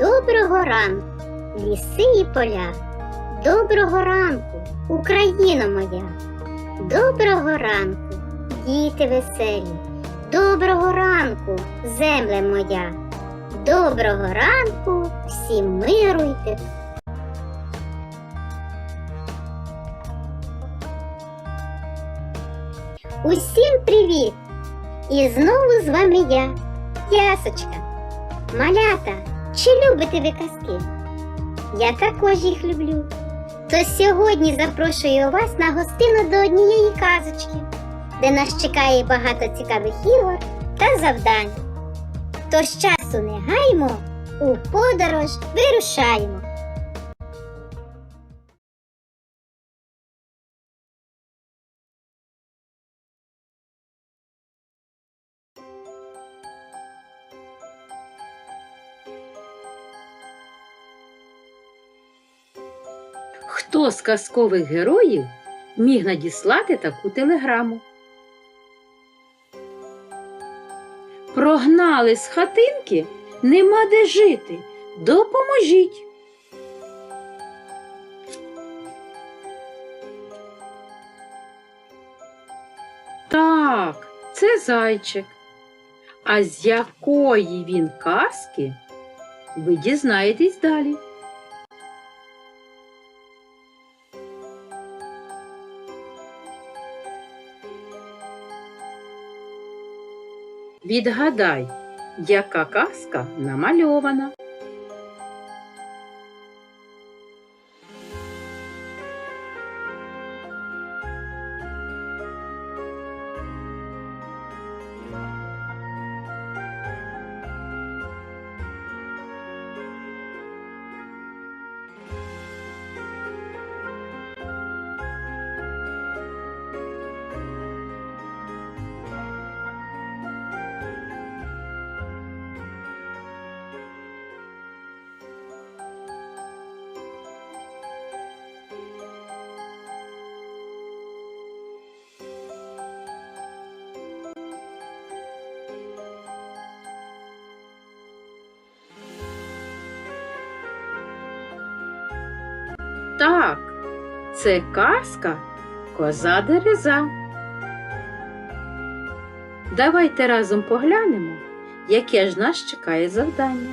Доброго ранку, ліси і поля. Доброго ранку, Україна моя. Доброго ранку, діти веселі. Доброго ранку, земле моя. Доброго ранку, всім миру й тепла. Усім привіт! І знову з вами я, Ясочка. Малята, чи любите ви казки? Я також їх люблю. То сьогодні запрошую вас на гостину до однієї казочки, де нас чекає багато цікавих ігор та завдань. Тож часу не гаймо, у подорож вирушаємо. Хто з казкових героїв міг надіслати таку телеграму? Прогнали з хатинки, нема де жити. Допоможіть. Так, це зайчик. А з якої він казки, ви дізнаєтесь далі. Відгадай, яка казка намальована. Так, це казка Коза Дереза. Давайте разом поглянемо, яке ж нас чекає завдання.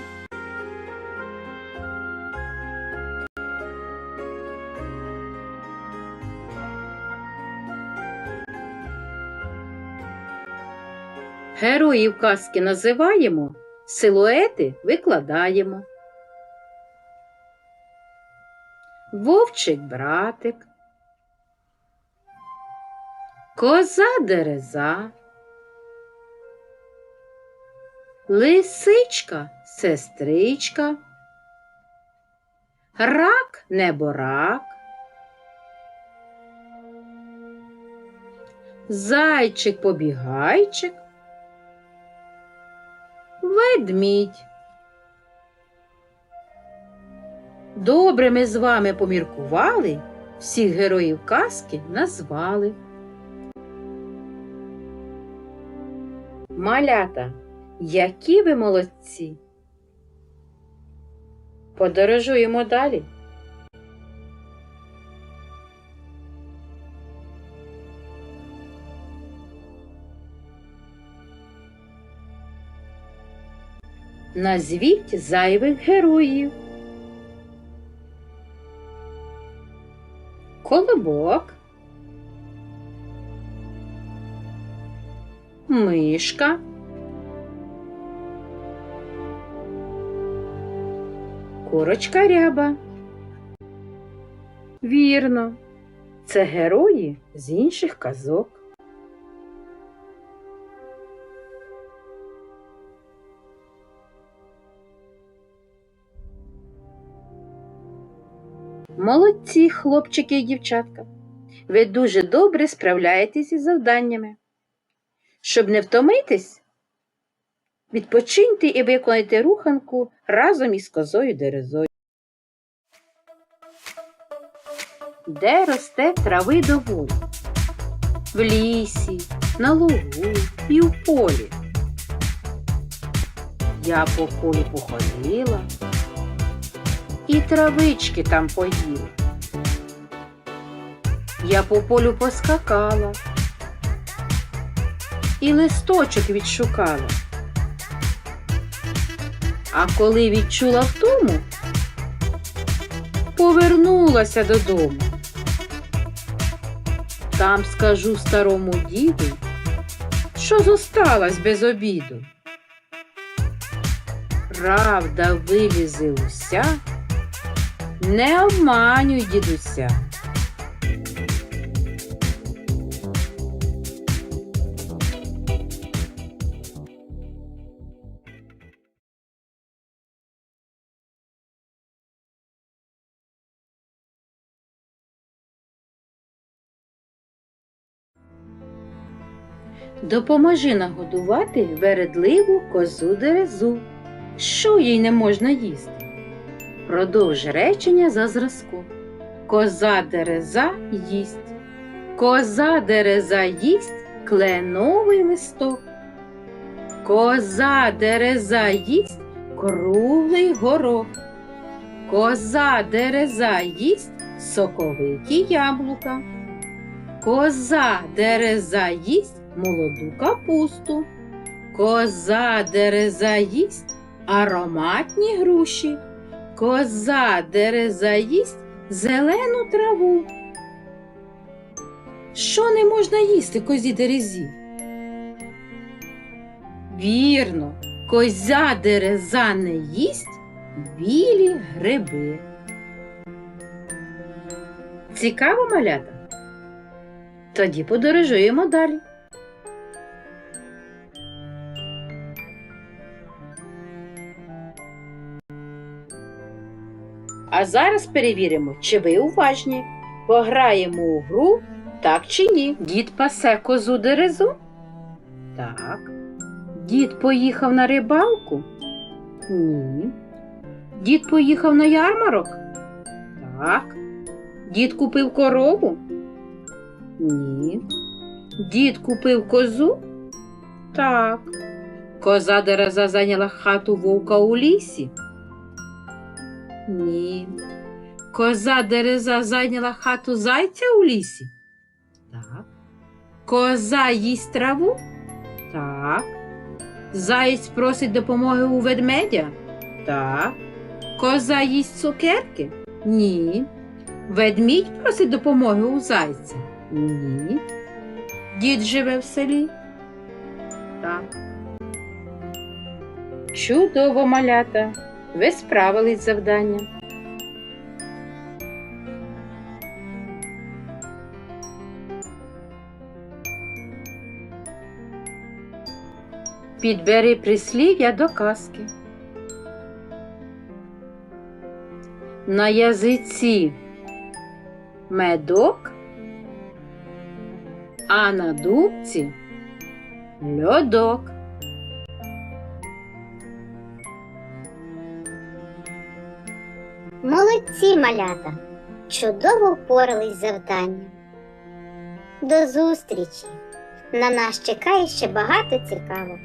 Героїв казки називаємо, силуети викладаємо. Вовчик братик, коза дереза, лисичка сестричка, рак неборак, зайчик побігайчик, ведмідь. Добре ми з вами поміркували, всіх героїв казки назвали. Малята, які ви молодці! Подорожуємо далі. Назвіть зайвих героїв. Колобок, мишка, курочка ряба. Вірно, це герої з інших казок. Молодці, хлопчики і дівчатка. Ви дуже добре справляєтесь із завданнями. Щоб не втомитись, відпочиньте і виконайте руханку разом із козою дерезою. Де росте трави доволі? В лісі, на лугу і в полі. Я по полю походила, і травички там поїла. Я по полю поскакала і листочок відшукала. А коли відчула втому, повернулася додому. Там скажу старому діду, що зосталась без обіду. Правда вилізе уся, не обманюй дідуся. Допоможи нагодувати вередливу козу дерезу. Що їй не можна їсти? Продовж речення за зразком. Коза дереза їсть. Коза дереза їсть кленовий листок. Коза дереза їсть круглий горох. Коза дереза їсть соковиті яблука. Коза дереза їсть молоду капусту. Коза дереза їсть ароматні груші. Коза дереза їсть зелену траву. Що не можна їсти козі дерезі? Вірно, козя дереза не їсть білі гриби. Цікаво малята? Тоді подорожуємо далі. А зараз перевіримо, чи ви уважні. Пограємо у гру так чи ні. Дід пасе козу дерезу? Так. Дід поїхав на рибалку? Ні. Дід поїхав на ярмарок? Так. Дід купив корову? Ні. Дід купив козу? Так. Коза дереза зайняла хату вовка у лісі? Ні. Коза дереза зайняла хату зайця у лісі? Так. Коза їсть траву? Так. Заєць просить допомоги у ведмедя? Так. Коза їсть цукерки? Ні. Ведмідь просить допомоги у зайця? Ні. Дід живе в селі? Так. Чудово, малята. Ви справились з завданням. Підбери прислів'я до казки. На язиці медок, а на дубці льодок. Молодці, малята! Чудово впорались завданням. До зустрічі! На нас чекає ще багато цікавого.